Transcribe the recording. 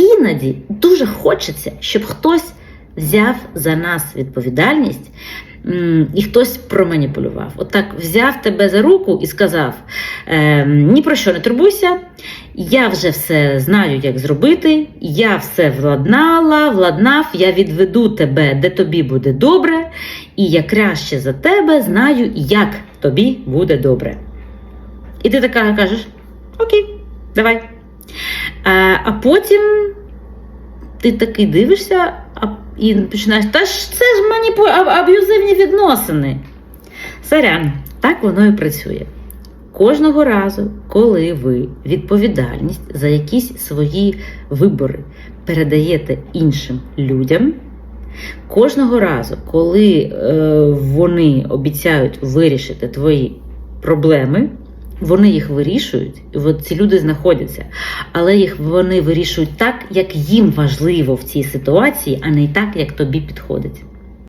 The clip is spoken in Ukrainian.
іноді дуже хочеться, щоб хтось взяв за нас відповідальність і хтось проманіпулював. Отак взяв тебе за руку і сказав: е, ні про що не турбуйся, я вже все знаю, як зробити, я все владнала, владнав, я відведу тебе, де тобі буде добре, і я краще за тебе знаю, як тобі буде добре. І ти така кажеш: Окей, давай. А, потім ти такий дивишся а, і починаєш, та ж це ж маніпу... аб'юзивні відносини. Сорян, так воно і працює. Кожного разу, коли ви відповідальність за якісь свої вибори передаєте іншим людям, кожного разу, коли е, вони обіцяють вирішити твої проблеми, вони їх вирішують, і от ці люди знаходяться, але їх вони вирішують так, як їм важливо в цій ситуації, а не так, як тобі підходить.